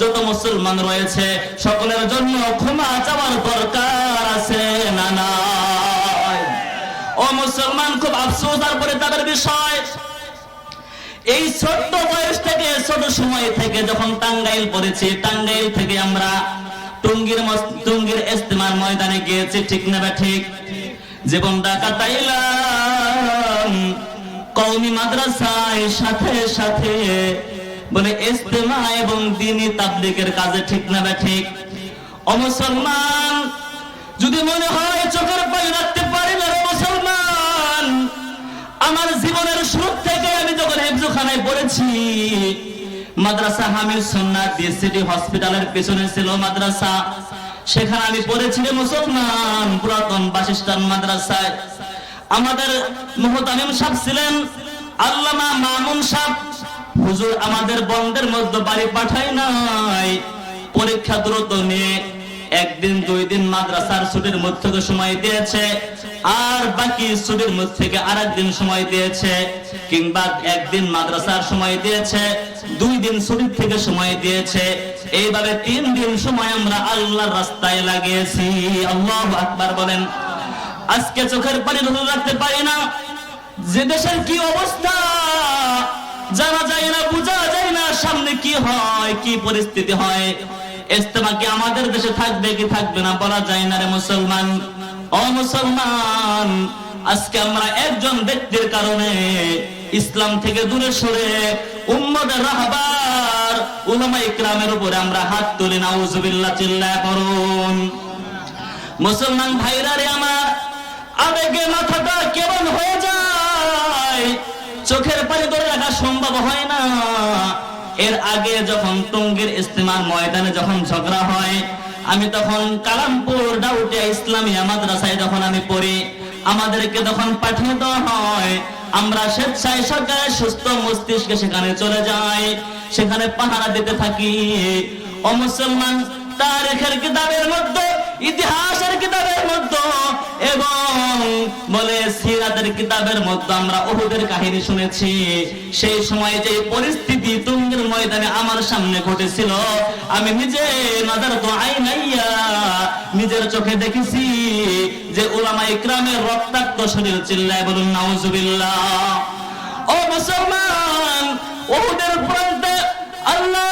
যত মুসলমান রয়েছে, সকলের জন্য ক্ষমা চাওয়ার দরকার আছে না নাই ও মুসলমান, খুব আফসোস আর পরিতাপের বিষয়। এই ছোট্ট বয়স থেকে, ছোট সময় থেকে যখন টাঙ্গাইল পড়েছি, টাঙ্গাইল থেকে আমরা টুঙ্গির টুঙ্গির ইস্তেমার ময়দানে গিয়েছি, ঠিক না বা ঠিক? জীবনটা কাটাইলাম কওমি মাদ্রাসায় সাথে সাথে বলে ইস্তেমা এবং দিনী তাবলিগের কাজে ঠিক না ঠিক? ও মুসলমান, যদি মনে হয় চোখের পাই রাখতে পারি না রে মুসলমান, আমার জীবনের শুরু থেকে আমি যখন হেফজোখানায় পড়েছি, মাদ্রাসা হামিদ সুন্নাত দিয়ে সিটি হসপিটালের পেছনে ছিল মাদ্রাসা। সেখানে আমি পড়েছি রে মুসলমান, পুরাতন বাসিস্তান মাদ্রাসায়। আমাদের মুহতামিম সাহেব ছিলেন, আল্লামা মামুন সাহেব হুজুর আমাদের বন্ধের মধ্যে বাড়ি পাঠাই নাই। পরীক্ষা দ্রুত নিয়ে একদিন, দুই দিন মাদ্রাসার ছুটির মধ্যে সময় দিয়েছে, আর বাকি ছুটির মধ্যে আর দিন সময় দিয়েছে, কিংবা একদিন মাদ্রাসার সময় দিয়েছে, দুই দিন ছুটির থেকে সময় দিয়েছে। এইভাবে তিন দিন সময় আমরা আল্লাহর রাস্তায় লাগিয়েছি। আল্লাহ আকবার বলেন। আজকে চোখের পানি ধরে রাখতে পারি না। যে দেশের কি অবস্থা? জানা যায় না, বোঝা যায় না সামনে কি হয়, কি পরিস্থিতি হয়। ইস্তেমা কি আমাদের দেশে থাকবে কি থাকবে না বলা যায় না রে মুসলমান। ও মুসলমান, আজকে আমরা একজন ব্যক্তির কারণে ইসলাম থেকে দূরে সরে উম্মদের রাহবার উলামা ইকরামের উপরে আমরা হাত তুলি নাউজুবিল্লাহ চিল্লা করুন মুসলমান ভাইরা রে আমার, আবেগে চোখের পানি ধরে রাখা সম্ভব হয় না। এর আগে যখন টঙ্গীর ইস্তেমার ময়দানে যখন ঝগড়া হয়, আমি তখন কালামপুর ডাউটিয়া ইসলামিয়া মাদ্রাসায় যখন আমি পড়ি, আমাদেরকে তখন পাঠিয়ে দেওয়া হয়। আমরা স্বেচ্ছায় সরকারের সুস্থ মস্তিষ্কে সেখানে চলে যাই, সেখানে পাহারা দিতে থাকি। ও মুসলমান তারিখের কিতাবের মধ্যে, ইতিহাসের কিতাবের মধ্যে, এবং বলে সিরাতের কিতাবের মধ্যে আমরা ওহুদের কাহিনী শুনেছি। সেই সময় যে পরিস্থিতি তুঙ্গের ময়দানে আমার সামনে ঘটেছিল, আমি নিজে নাজার তো আইনাইয়া নিজের চোখে দেখেছি যে উলামা ইকরামের রক্তাক্ত শরীর চিল্লায় বলুন, নাউজুবিল্লাহ। ও মুসলমান ওহুদের প্রান্তে আল্লাহর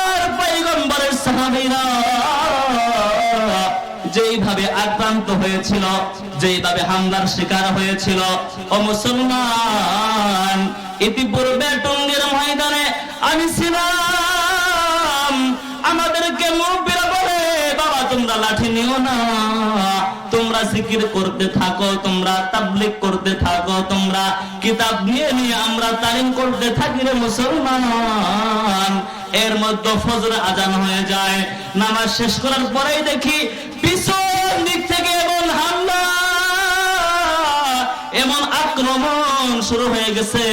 যেইভাবে আক্রান্ত হয়েছিল, যেইভাবে হামলার শিকার হয়েছিল, ও মুসলমান, ইতিপূর্বে টঙ্গের ময়দানে আমি ছিলাম। আমাদেরকে মুখ বলে, বাবা, তোমরা লাঠি নিও না। জিকির করতে থাকো, তোমরা তাবলিক করতে থাকো, তোমরা কিতাব নিয়ে নিয়ে আমরা তালিম করতে থাকি রে মুসলমান। এর মধ্যে ফজর আজান হয়ে যায়। নামাজ শেষ করার পরেই দেখি পিছন দিক থেকে এমন হামলা, এমন আক্রমণ শুরু হয়ে গেছে।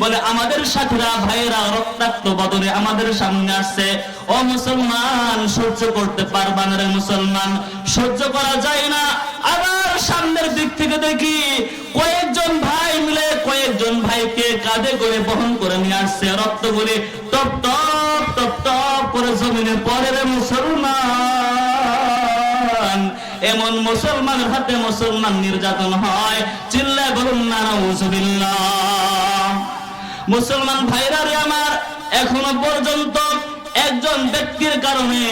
বলে, আমাদের সাথীরা ভাইরা রক্তাক্ত বদলে আমাদের সামনে আসছে। ও মুসলমান, সহ্য করতে পারবা না রে মুসলমান, সহ্য করা যায় না। আবার সামনের দিক থেকে দেখি, কয়েকজন ভাই মিলে কয়েকজন ভাইকে কাঁধে করে বহন করে নিয়ে আসছে। রক্ত বলে টপ টপ টপ টপ করে জমিনে পরে রে মুসলমান। এমন মুসলমানের হাতে মুসলমান নির্যাতন হয়। চিল্লা বলুন না মুসলমান ভাইরা রে আমার, এখনও পর্যন্ত একজন ব্যক্তির কারণে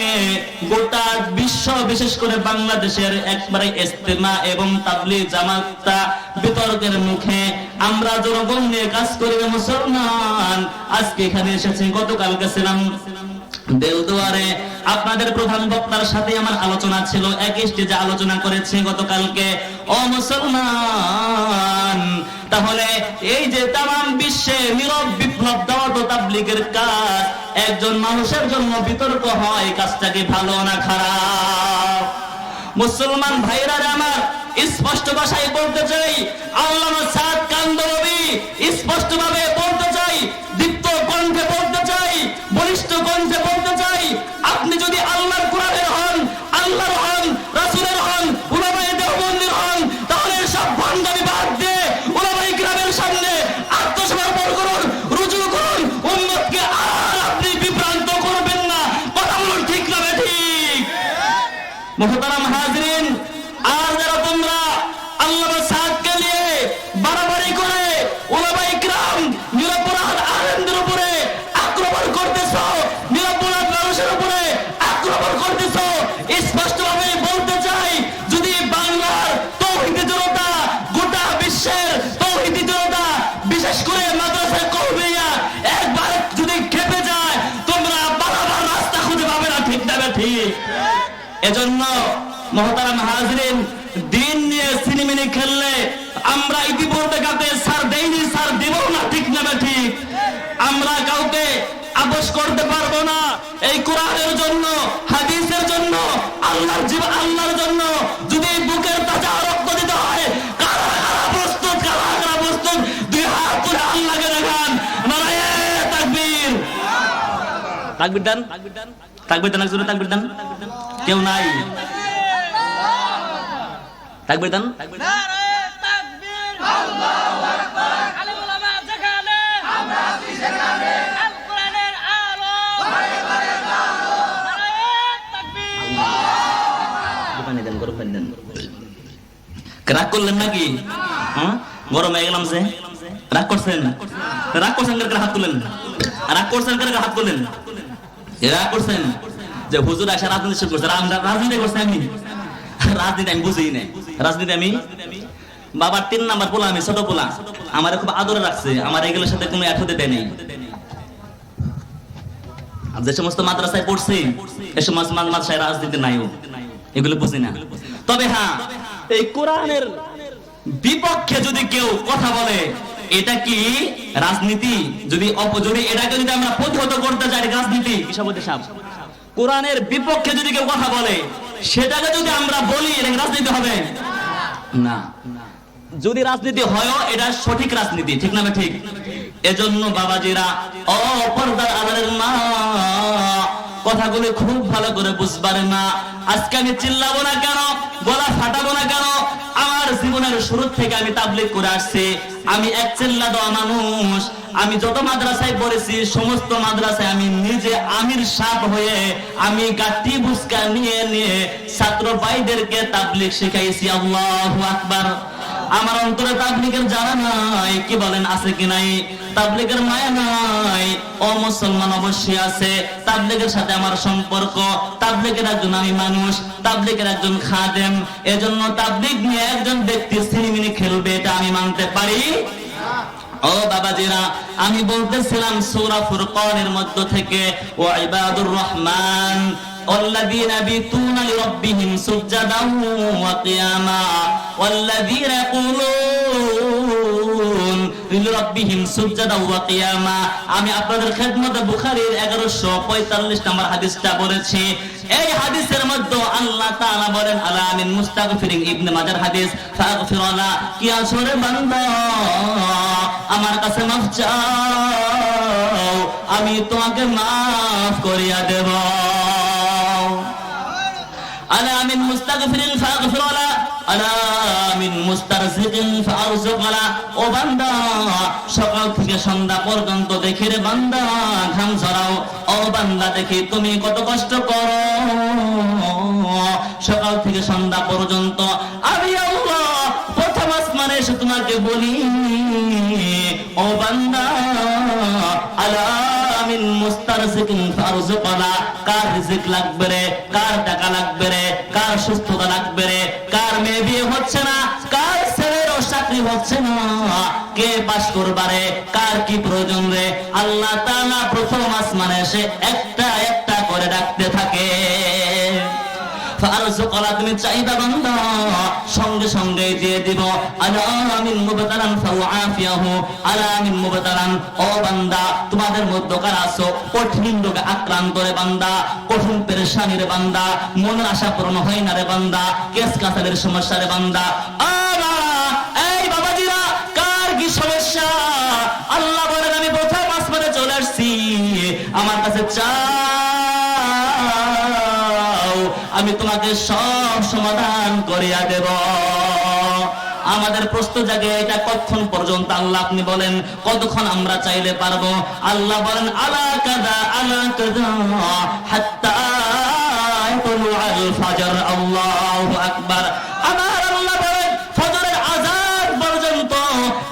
গোটা বিশ্ব, বিশেষ করে বাংলাদেশের একবারে ইস্তেমা এবং তাবলি জামাতটা বিতর্কের মুখে। আমরা জনগণ নিয়ে কাজ করি মুসলমান। আজকে এখানে এসেছি, গতকালকে ছিলাম। দেওদুয়ারে আপনাদের প্রধান বক্তার সাথে আমার আলোচনা ছিল, এক স্টেজে আলোচনা করেছি গতকালকে। ও মুসলমান, তাহলে এই যে তাম বিশ্বে নীরব বিপ্লব কাজ, একজন মানুষের জন্য বিতর্ক হয়, কাজটা কি ভালো না খারাপ? মুসলমান ভাইরা আমার, স্পষ্ট ভাষায় বলতে চাই, আল্লামা সাদ স্পষ্ট ভাবে বলতে চাই দীপ্ত কণ্ঠে বলতে চাই বলিষ্ঠ কণ্ঠে বলতে চাই আপনি যদি আল্লাহর কোরআনের হন আল্লাহর হন রাসূলের হন উলামায়ে দেওবন্দির হন তাহলে সব ভণ্ডামি বাদ দিয়ে উলামায়ে গ্রামের সামনে আত্মসমর্পণ করুন রুজু করুন উম্মতকে আর আপনি বিভ্রান্ত করবেন না কথা বলুন ঠিক মোহতারাম হাজরিন আর যারা তোমরা আল্লাহ সাদকে নিয়ে বাড়াবাড়ি করে ওলামা ইকরাম নিরপরাধ আলেমদের উপরে আক্রমণ করতেছ নিরপরাধ মানুষের উপরে আক্রমণ করতেছ স্পষ্টভাবে বলতে চাই যদি বাংলার তৌহিদি জনতা গোটা বিশ্বের তৌহিদি জনতা বিশেষ করে মাদ্রাসা কৌমিয়া একবার যদি খেপে যায় তোমরা বারবার রাস্তা খুঁজে পাবে না ঠিক না ঠিক এজন্য মহতারাম হাজরিন দিন নিয়ে সিনেমিনি আমরা ইতিপূর্বে কাউকে সার দেইনি সার দেব না ঠিক না ঠিক আমরা কাউকে আপোষ করতে পারব না। এই কোরআনের জন্য হাদিসের জন্য আল্লাহর জীবন আল্লাহর জন্য যদি বুকের তাজা রক্ত দিতে হয় কারা কারা প্রস্তুত কারা কারা প্রস্তুত দুই হাত তুলে আল্লাহকে দেখান। নারায়ে তাকবীর। তাকবীর দেন তাকবীর দেন একজনে তাকবীর দেন। কেউ নাই। তাকবীর দেন। রাগ করলেন নাকি? হ্যাঁ? গরম হয়ে গেলাম রাগ করছেন? রাগ করছেন কার হাত তুলেন। রাগ করছেন কার হাত তুলেন। রাগ করছেন? যে হুজুর রাজনীতি করছে। রাজনীতি করছে আমি। রাজনীতি আমি বুঝি রাজনীতি আমি বাবার তিন নাম্বার পোলা, আমি ছোট পোলা। আমার খুব আদরে রাখছে, আমার এগুলোর সাথে কোনো অ্যাড হতে দেয় নাই। আর যে সমস্ত মাদ্রাসায় পড়ছে, এ সমস্ত মাদ্রাসায় রাজনীতি নাইও এগুলো বুঝি না। তবে হ্যাঁ এই কোরআনের বিপক্ষে যদি কেউ কথা বলে, এটা কি রাজনীতি? যদি অপ- যদি এটাকে যদি আমরা প্রতিহত করতে চাই রাজনীতি? কি সভাপতি সাহেব কোরআনের বিপক্ষে যদি কেউ কথা বলে, সেটাকে যদি আমরা বলি, এটা রাজনীতি হবে? না। যদি রাজনীতি হয়ও, এটা সঠিক রাজনীতি, ঠিক না ঠিক এজন্য বাবাজিরা, ও পর্দার আলারের মা, কথাগুলো খুব ভালো করে বুঝবার না। আজকে আমি চিল্লাবো না কেন? গলা ফাটাবো না কেন? আমার জীবনের শুরু থেকে আমি তাবলিগ করে আসছি। আমি এক চিল্লা দেওয়া মানুষ। আমি যত মাদ্রাসায় পড়েছি, সমস্ত মাদ্রাসায় আমি নিজে আমির সাপ হয়ে আমি গাটি বুসকা নিয়ে নিয়ে ছাত্র ভাইদেরকে তাবলিগ শিখাইছি। আল্লাহু আকবার। আমার অন্তরে তাবলিগের জানা নাই, কি বলেন, আছে কি নাই? তাবলিগের মায়া নাই। ও মুসলমান অবশ্যই আছে। তাবলিগের সাথে আমার সম্পর্ক। তাবলিগের একজন আমি মানুষ। তাবলিগের একজন খাদেম। এজন্য তাবলিগ নিয়ে একজন ব্যক্তি সিনেমিনি খেলবে, এটা আমি মানতে পারি। ও বাবাজিরা, আমি বলতেছিলাম সূরা ফুরকানের মধ্য থেকে ও ইবাদুর রহমান والذين يبيتون لربهم سجدا وقياما والذين يقولون لربهم سجدا وقياما আমি আপনাদের খেদমতে বুখারীর 1145 নম্বর হাদিসটা পড়েছি এই হাদিসের মধ্যে আল্লাহ তাআলা বলেন আলা মিন মুস্তাগফিরিন ইবনে মাজার হাদিস ফাগফিরালা কি আসরে বান্দা আমার কাছে মাফ চাও আমি তোমাকে মাফ করিয়া দেব আলা মিন মুস্তাগফিরিন ফাগফিরালা আলা মিন মুস্তারজিকিন ফারজুকালা ও বান্দা, সকাল থেকে সন্ধ্যা পর্যন্ত দেখি রে বান্দা, ঘাম ঝরাও। ও বান্দা, দেখি তুমি কত কষ্ট করো। সকাল থেকে সন্ধ্যা পর্যন্ত আমি আল্লাহ প্রথম আসমানে এসে তোমাকে বলি, ও বান্দা, আলা মুস্তারজিকিন ফারজুকালা কার রিজিক লাগবে রে, কার টাকা লাগবে রে, কার সুস্থতা লাগবে রে, কার মেয়ে বিয়ে হচ্ছে না, কার ছেলের চাকরি হচ্ছে না, কে পাশ করবারে কার কি প্রয়োজন রে? আল্লাহ তাআলা প্রথম আসমানে এসে একটা একটা করে ডাকতে থাকে। তুমি চাইবা বান্দা। সঙ্গে সঙ্গে দিয়ে দিব আলামিন মুবতারান ও বান্দা, তোমাদের আছো? কঠিন রোগে আক্রান্ত রে বান্দা, কঠিন বান্দা, মনের আশা পূরণ হয় না রে বান্দা, কেস কাছারের সমস্যা রে বান্দা। সমস্যা? আল্লাহ বলেন, আমি প্রথম আসমানে চলে আসছি। আমার কাছে চাও আমি তোমাকে সব সমাধান করিয়া দেব। আমাদের প্রশ্ন জাগে, এটা কতক্ষণ পর্যন্ত? আল্লাহ আপনি বলেন, কতক্ষণ আমরা চাইলে পারব? আল্লাহ বলেন, আলা কাদা আলা কাদা আকবার। আমার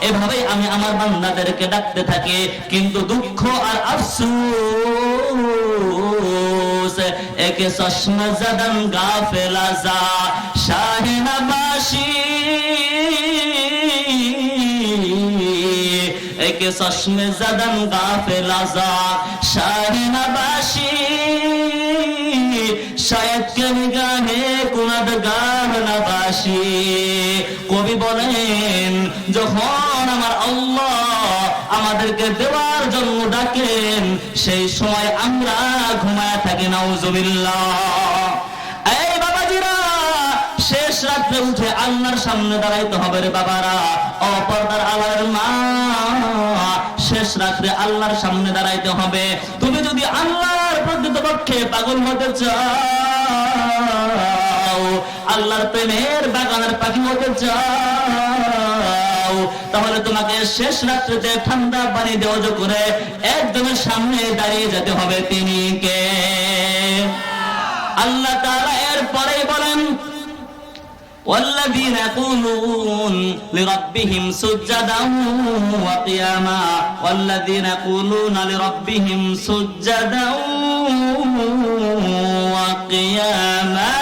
এভাবেই আমি আমার বান্দাদেরকে ডাকতে থাকি, কিন্তু দুঃখ আর আফসোস একে চশমা জাদান গাফেলা যা শাহিনাবাসী একে চশমে জাদান গাফেলা যা শাহিনাবাসী শায়দ কে গানে, কুনাদ গাহনাবাসী কবি বলেন, যখন আমার আল্লাহ আমাদেরকে দেওয়ার জন্য ডাকেন, সেই সময় আমরা ঘুমায় থাকি, নাউজুবিল্লাহ। এই শেষ রাত্রে উঠে আল্লাহর সামনে দাঁড়াইতে হবে রে বাবারা। অপর্দার আলার মা, শেষ রাত্রে আল্লাহর সামনে দাঁড়াইতে হবে। তুমি যদি আল্লাহর প্রকৃতপক্ষে পাগল হতে চাও, আল্লাহর প্রেমের বাগানের পাখি হতে চাও তাহলে তোমাকে শেষ রাত্রিতে ঠান্ডা পানি দেওয়া করে একদমের সামনে দাঁড়িয়ে যেতে হবে তিনি কে আল্লাহ তাআলা এর পরেই বলেন والذين يقولون لربهم سجدا وقياما والذين يقولون لربهم سجدا وقياما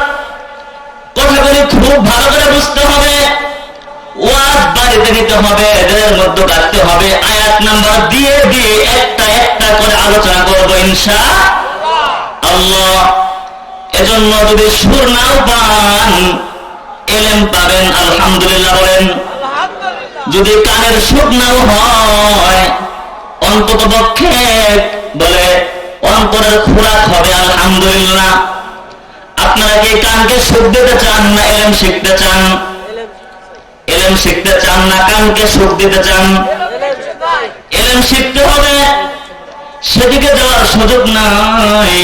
কথাগুলি খুব ভালো করে বুঝতে হবে। ওয়াজ বাড়িতে নিতে হবে, এদের মধ্যে হবে। আয়াত নাম্বার দিয়ে দিয়ে একটা একটা করে আলোচনা করব আল্লাহ এজন্য যদি সুর নাও পান পাবেন, আলহামদুলিল্লাহ বলেন। যদি কানের সুর নাও হয় অন্তত পক্ষে বলে, অন্তরের খোরাক হবে, আলহামদুলিল্লাহ। আপনারা কি কানকে সুখ দিতে চান না এলেম শিখতে চান? এলেম শিখতে চান না কানকে সুখ দিতে চান? এলেম শিখতে হবে। সেদিকে যাওয়ার সুযোগ নাই।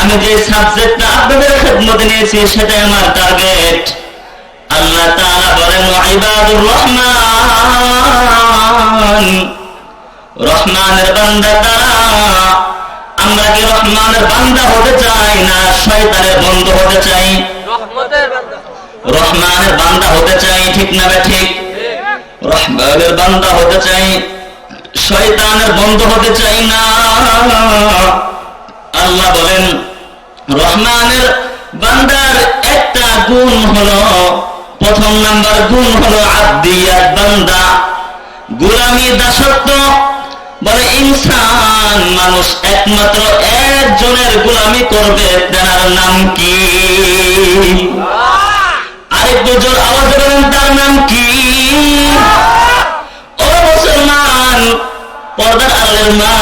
আমি যে সাবজেক্টটা আপনাদের খেদমতে নিয়েছি, সেটাই আমার টার্গেট আল্লাহ তাআলা বলেন ইবাদুর রহমান। রহমানের বান্দা তারা আমরা কি রহমানের বান্দা হতে চাই না শয়তানের বন্ধু হতে চাই? রহমানের বান্দা হতে চাই ঠিক না ঠিক? রহমানের বান্দা হতে চাই শয়তানের বন্ধু হতে চাই না। আল্লাহ বলেন রহমানের বান্দার একটা গুণ হলো প্রথম নাম্বার গুণ হলো আব্দিয়াত বান্দা। গোলামি দাসত্ব বলে ইনসান মানুষ একমাত্র একজনের গোলামি করবে। তার নাম কি? আরেকটু জোর আওয়াজ বলেন তার নাম কি? ও মুসলমান পর্দার আলের মা।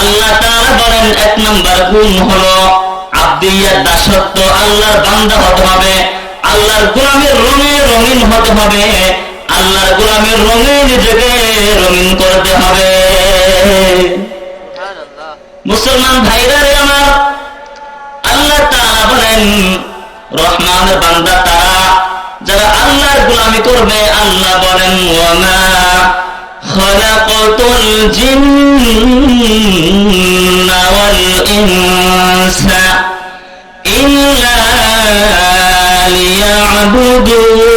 আল্লাহ তাআলা বলেন এক নাম্বার গুণ হলো আব্দিয়ার দাসত্ব আল্লাহর বান্দা হতে হবে আল্লাহর গোলামের রঙে রঙিন হতে হবে। আল্লাহর গোলামের রঙে নিজেকে রঙিন করতে হবে। মুসলমান ভাইরা রে আমার আল্লাহ তাআলা বলেন রহমানের বান্দা তারা যারা আল্লাহর গোলামি করবে আল্লাহ বলেন ওয়ামা খলাকতুল জিন্না ওয়াল ইনসা ইল্লা লিয়াবুদুন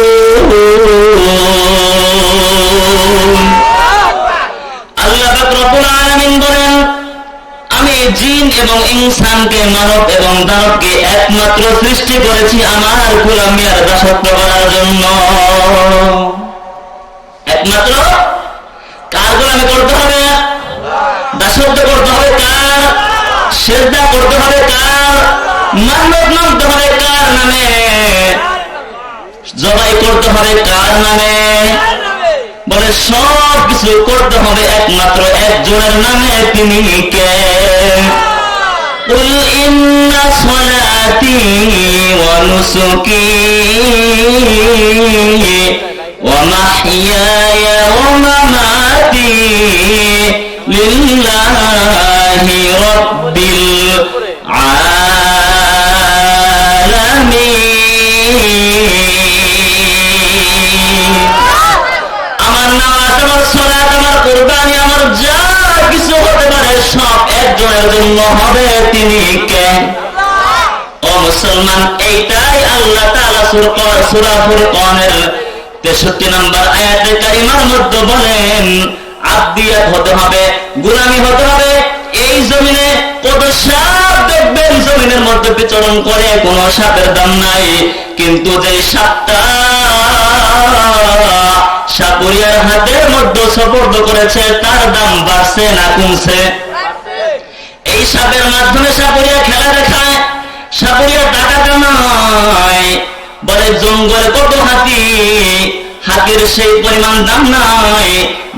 জিন এবং ইনসানকে মানব এবং দানবকে একমাত্র সৃষ্টি করেছি আমার গোলামি আর দাসত্ব করার জন্য। একমাত্র? কার গোলামি করতে হবে? দাসত্ব করতে হবে কার? সেজদা করতে হবে কার? মানব মানতে হবে কার নামে? জবাই করতে হবে কার নামে? বলে সব কিছু করতে হবে একমাত্র একজনের নামে তিনি কে قل إن صلاتي ونسكي ومحياي ومماتي لله رب العالمين কোরবানি আমার যা কিছু হতে পারে, সব একজনের জন্য হবে তিনি কে? ও মুসলমান, এইটাই আল্লাহ তাআলা সূরা সূরা ফুরকানের 63 নম্বর আয়াতে কারিমার মধ্যে বলেন, আব্দিয়াত হতে হবে, গোলামি হতে হবে, এই জমিনে কত সাপ দেখবেন, জমিনের মধ্যে বিচরণ করে কোন সাপের দাম নাই, কিন্তু যে সাপটা সাপুরিয়ার সপর্দ করেছে, তার দাম বাড়ছে না কমছে। এই সাপের মাধ্যমে সাপুরিয়া খেলা দেখায়, সাপুরিয়া টাকা কামায় বলে, জঙ্গলে কত হাতি, হাতির সেই পরিমাণ দাম নাই।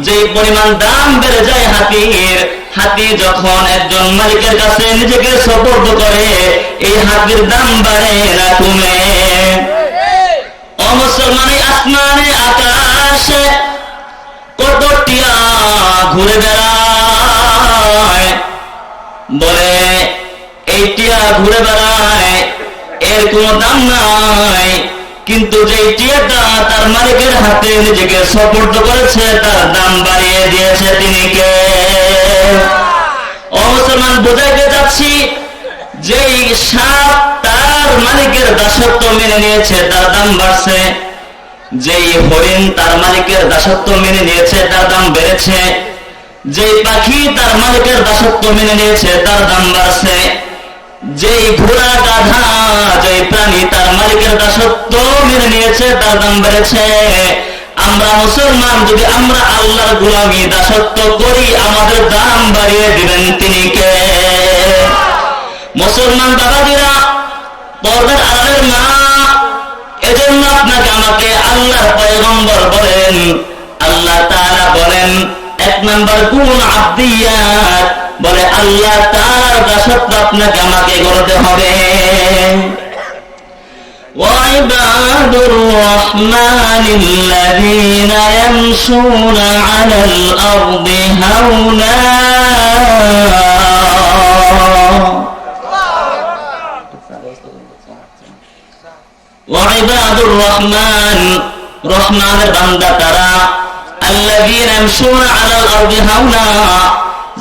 যে পরিমাণ দাম বেড়ে যায় হাতির, হাতি যখন একজন মালিকের কাছে নিজেকে সপর্দ করে, এই হাতির দাম বাড়ে না কমে। ও মুসলমানের আসমানে, আকাশে ঘুরে বেড়ায়। বলে, এই টিয়া ঘুরে বেড়ায়, এর কোনো দাম নাই। কিন্তু যে টিয়াটা তার মালিকের হাতে নিজেকে করেছে, তার দাম বাড়িয়ে দিয়েছে তিনি কে? ও মুসলমান, বোঝাইতে যাচ্ছি যেই সাপ তার মালিকের দাসত্ব মেনে নিয়েছে, তার দাম বাড়ছে। যেই হরিণ তার মালিকের দাসত্ব মেনে নিয়েছে, তার দাম বেড়েছে। যেই পাখি তার মালিকের দাসত্ব মেনে নিয়েছে, তার দাম বাড়ছে। যেই ঘোড়া গাধা, যেই প্রাণী তার মালিকের দাসত্ব মেনে নিয়েছে, তার দাম বেড়েছে। আমরা মুসলমান, যদি আমরা আল্লাহর গোলামি, দাসত্ব করি, আমাদের দাম বাড়িয়ে দিবেন তিনি কে? মুসলমান বাবাজিরা, পর্দার আড়ালের মা এজন্য আপনাকে আমাকে আল্লাহর পয়গম্বর বলেন আল্লাহ তাআলা বলেন এক নাম্বার গুণ আব্দিয়াত বলে আল্লাহ তার দাসত্ব আপনাকে আমাকে করতে হবে وعباد الرحمن الذين يمشون على الأرض هونا ওয়াইবাদুর রহমান, রহমানের বান্দা তারা। আল্লাযীনা ইয়ামশুনা আলাল আরদি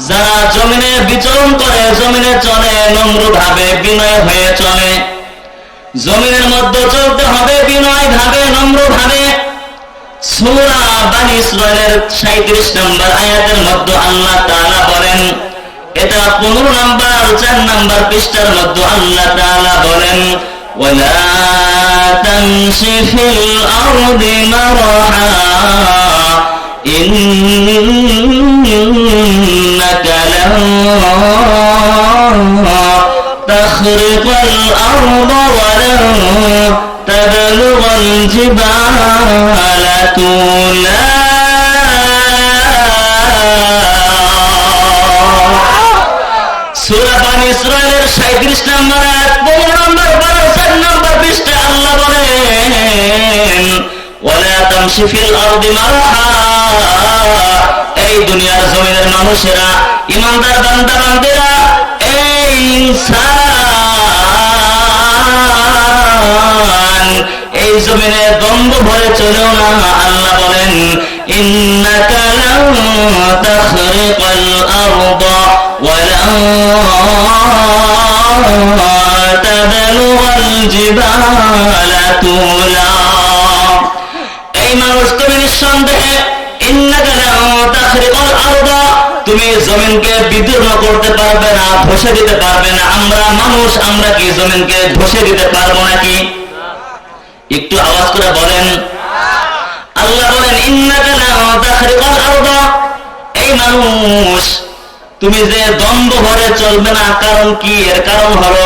যারা জমিনে বিচরণ করে, জমিনে চলে, নম্রভাবে বিনয় হয়ে চলে। জমিনের মধ্যে চলতে হবে, বিনয় ভাবে নম্র সুরা বানি ইসরায়েলের 37 নম্বর আয়াতের মধ্যে আল্লাহ তাআলা বলেন, এটা 15 নম্বর, চার নম্বর পৃষ্ঠার মধ্যে আল্লাহ তাআলা বলেন, ওয়ালা تمش في الأرض مرحا إنك لن تخرق الأرض ولن تبلغ الجبال طولا সূরা বানি ইসরাইলের 37 নম্বর আয়াত 15 নম্বর তামশি ফিল আরদি মারহা এই দুনিয়ার জমিনের মানুষেরা ইমানদার বান্দা বান্দিরা এই ইনসান এই জমিনে দ্বন্দ্ব ভরে চলেও না আল্লাহ বলেন ইন্নাকা লান তাখরিকাল আরদা ولن تبلغ الجبال طولا এই মানুষ তুমি নিঃসন্দেহে তুমি জমিনকে বিদীর্ণ করতে পারবে না, ধসে দিতে পারবে না। আমরা মানুষ, আমরা কি জমিনকে ধসে দিতে পারব নাকি? একটু আওয়াজ করে বলেন। আল্লাহ বলেন এই মানুষ, তুমি যে দ্বন্দ্ব ভরে চলবে না, কারণ কি? এর কারণ হলো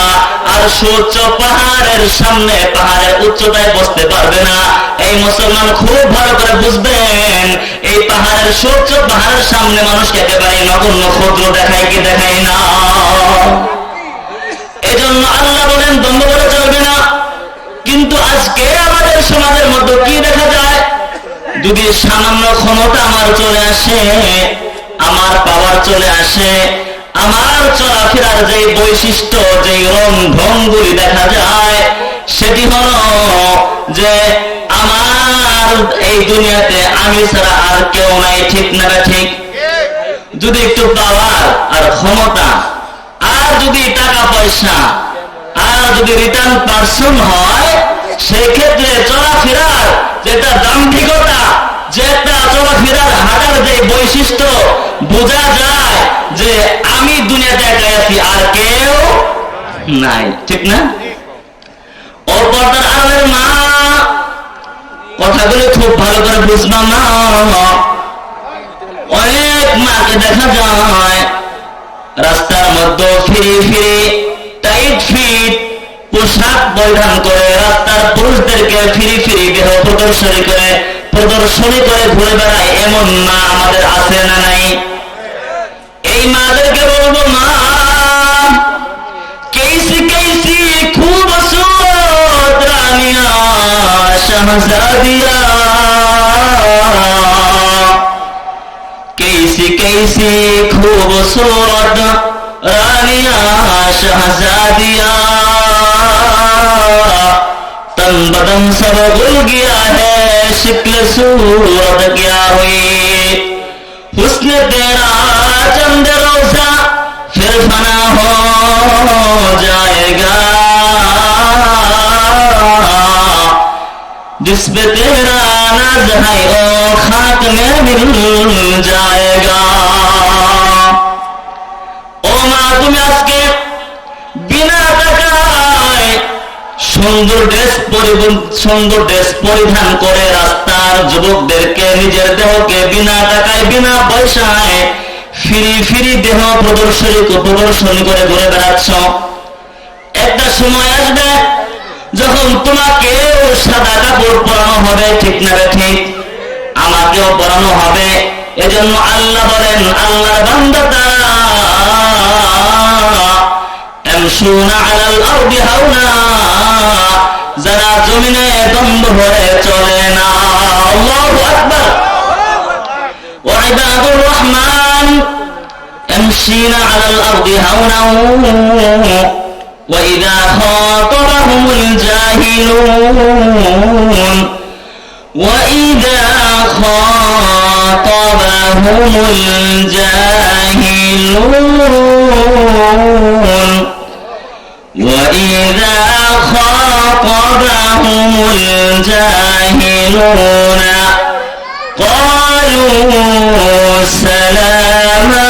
আর সুউচ্চ পাহাড়ের সামনে পাহাড়ের উচ্চতায় বসতে পারবে না। এই মুসলমান খুব ভালো করে বুঝবেন, এই পাহাড়ের সুউচ্চ পাহাড়ের সামনে মানুষকে একেবারে নগণ্য ক্ষুদ্র দেখায় কি দেখায় না। এজন্য আল্লাহ বলেন দ্বন্দ্ব করে চলবে না। কিন্তু আজকে আমাদের সমাজের মধ্যে কি দেখা যায়? যদি সামান্য ক্ষমতা আমার চলে আসে, আমার পাওয়ার চলে আসে আমার চলাফেরার যে বৈশিষ্ট্য, যে রং ঢংগুলি দেখা যায়, সেটি হল যে আমার এই দুনিয়াতে আমি ছাড়া আর কেউ নাই, ঠিক না ঠিক? যদি একটু পাওয়ার আর ক্ষমতা, আর যদি টাকা পয়সা, আর যদি রিটার্ন পার্সন হয়, সেই ক্ষেত্রে চলাফেরার যেটা দাম্ভিকতা যে একটা চলাফেরার হাঁটার যে বৈশিষ্ট্য বোঝা যায় যে আমি দুনিয়াতে একাই আছি, আর কেউ নাই। ঠিক না? মা, কথাগুলো খুব ভালো করে না অনেক মাকে দেখা রাস্তার টাইট ফিট, পোশাক পরিধান করে রাস্তার পুরুষদেরকে ফিরে ফিরে দেহ প্রদর্শনী করে প্রদর্শনী করে ঘুরে বেড়ায়, এমন মা আমাদের আছে না নাই? এই মাদেরকে বলব, মা কেসি কেসি খুব রানিয়া কেসি কেসি খুব সুরত রানিয়া শাহজাদিয়া बदन सब भूल गया है शिकल सूरत क्या हुई? उसने तेरा चंद रोजा फिर फना हो जाएगा। जिसपे तेरा नज है ओ खाक में मिल जाएगा। ओ माँ तुम्हें সুন্দর ড্রেস পরিবহন সুন্দর ড্রেস পরিধান করে রাস্তার যুবকদেরকে নিজের দেহকে বিনা টাকায়, বিনা পয়সায় ফিরি ফিরি দেহ প্রদর্শনী প্রদর্শনী করে ঘুরে বেড়াচ্ছ। একটা সময় আসবে যখন তোমাকে সাদা কাপড় পরানো হবে, ঠিক না ঠিক? আমাকেও পরানো হবে। এজন্য আল্লাহ বলেন, আল্লাহর বান্দা يمشون على الأرض هونا যারা জমিনে দ্বন্দ্ব হয়ে চলে না আল্লাহু আকবার وعباد الرحمن يمشين على الأرض هونا وإذا خاطبهم الجاهلون وإذا خاطبهم الجاهلون وإذا خاطبهم الجاهلون قالوا سلاما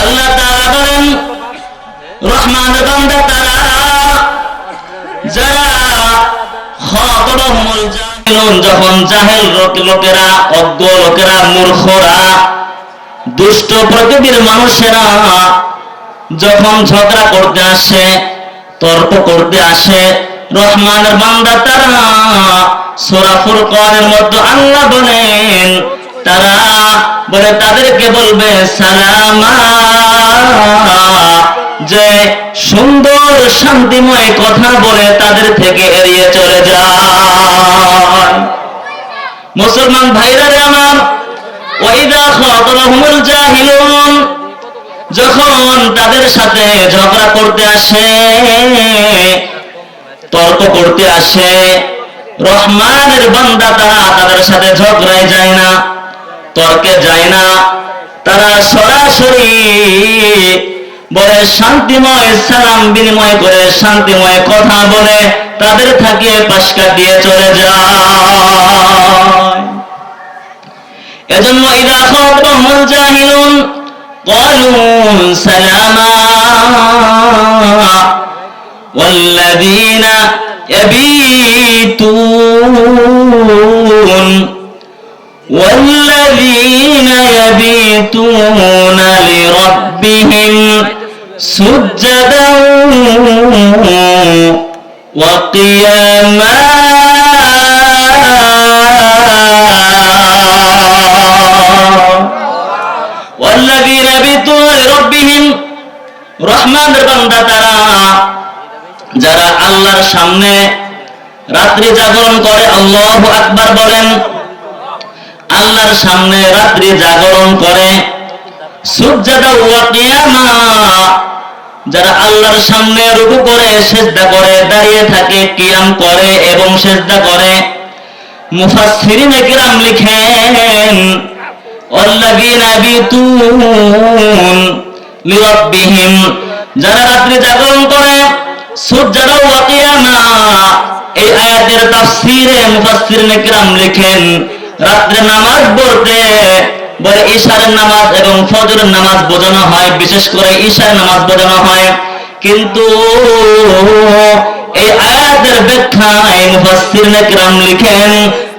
আল্লাহ তাআলা বলেন রহমান বান্দা তারা যারা খাতাবাহুমুল জাহিলুন যখন জাহেল লোক- লোকেরা অজ্ঞ লোকেরা মূর্খরা দুষ্ট প্রকৃতির মানুষেরা যখন ঝগড়া করতে আসে, তর্ক করতে আসে, রহমানের বান্দা তারা সূরা ফুরকানের মধ্যে আল্লাহ বলেন, তারা বলে তাদেরকে বলবে, সালামা। যে সুন্দর, শান্তিময় কথা বলে তাদের থেকে এড়িয়ে চলে যায়। মুসলমান ভাইরা আমার যখন তাদের সাথে ঝগড়া করতে আসে, তর্ক করতে আসে, রহমানের বান্দা তারা তাদের সাথে ঝগড়ায় যায় না, তর্কে যায় না। তারা সরাসরি বলে, শান্তিময় সালাম বিনিময় করে শান্তিময় কথা বলে, তাদের থাকে পাশ কাটিয়ে চলে যায়। এজন্য ইদা খাতাবাহুমুল জাহিলুন قالوا سلاما والذين يبيتون والذين يبيتون لربهم سجدا وقياما রহমানের বান্দা তারা, যারা আল্লাহর সামনে রাত্রি জাগরণ করে, আল্লাহ আকবার বলেন, আল্লাহর সামনে রাত্রি জাগরণ করে। যারা আল্লাহর সামনে রুকু করে, সেজদা করে, দাঁড়িয়ে থাকে, কিয়াম করে এবং সেজদা করে। মুফাসসিরিনে কিরাম লিখেন যারা রাত্রি জাগরণ করে রাত্রে নামাজ পড়তে বলে ঈশারের নামাজ এবং ফজরের নামাজ বোঝানো হয়, বিশেষ করে ঈশার নামাজ বোঝানো হয়। কিন্তু এই আয়াতের ব্যাখ্যায় মুফাসসিরিন কিরাম লিখেন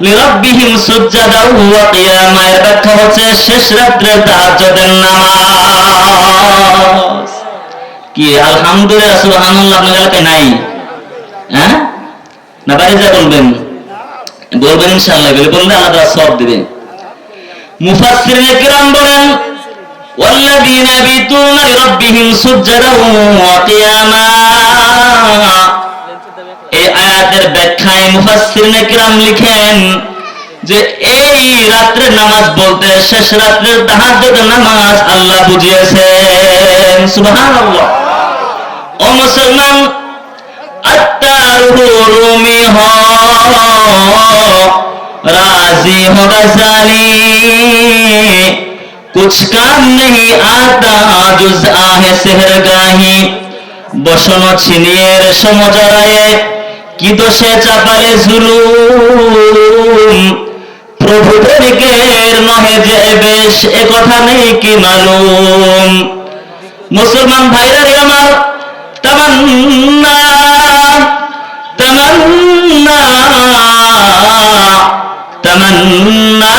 লিরাব্বিহিম সুজদাউ ওয়া কিয়ামা এর ব্যাখ্যা হচ্ছে শেষ রাত্রে তাহাজ্জুদের নামাজ কি আলহামদুলিল্লাহ সুবহানাল্লাহ আপনার এলাকায় নাই হ্যাঁ না বাইরে যা বলবেন বলবেন ইনশাআল্লাহ বলে বললে আলাদা সব দিবে মুফাসসিরিন কিরাম বলেন والذين يبيتون لربهم سجدا وقياما এই আয়াতের ব্যাখ্যায় মুফাসসিরিন কিরাম লিখেন যে এই রাত্রের নামাজ বলতে শেষ রাত্রের তাহাজ্জুদের নামাজ আল্লাহ বুঝিয়েছেন সুবহানাল্লাহ ও মুসলমান अत्तारू रूमी हो राजी हो गजाली कुछ काम नहीं आता जुज आहे सेहरगाही বসনো ছিনিয়ে রেশম জড়ায়ে কি দোষে চাপালে জুলুম? প্রভু প্রেমিকের নহে যে বেশ, এ কথা নেই কি মালুম? মুসলমান ভাইরা রে আমার, তামান্না তামান্না তামান্না,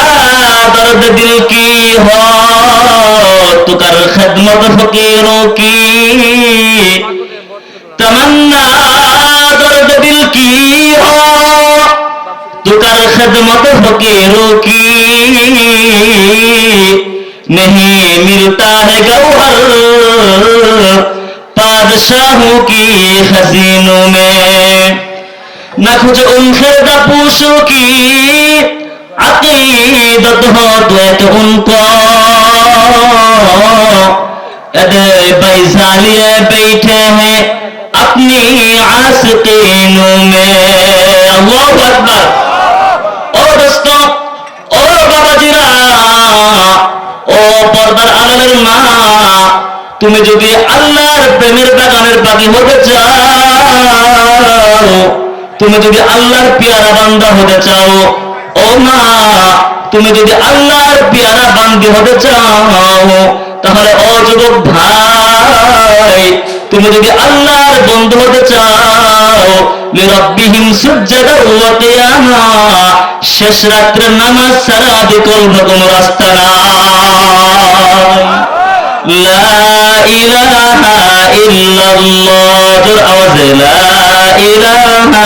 দর্দ দিল কি হ তুকার খেদমত ফকিরও কি? তামান্না ارشد مت فقیروں کی نہیں ملتا ہے گوہر بادشاہوں کی خزینوں میں نہ کچھ ان خردہ پوشوں کی عقیدت ہو دیت ان کو ادے بیزالیے بیٹھے ہیں اپنی عاشقینوں میں اللہ اکبر ও দোস্ত ও বাবাজিরা, ও পর্দার আলালের মা, তুমি যদি আল্লাহর প্রেমের বাগানের বাগি হতে চাও, তুমি যদি আল্লাহর পিয়ারা বান্দা হতে চাও, ও মা, তুমি যদি আল্লাহর পিয়ারা বান্দি হতে চাও তাহলে অযুবক ভাই, তুমি যদি আল্লাহর বন্ধু হতে চাও, লিরাব্বিহিম সুজ্জাদা শেষ রাত্রে নামাজ ছাড়া বিকল্প কোনো রাস্তা না লা ইলাহা ইল্লাল্লাহ জোর লা ইলাহা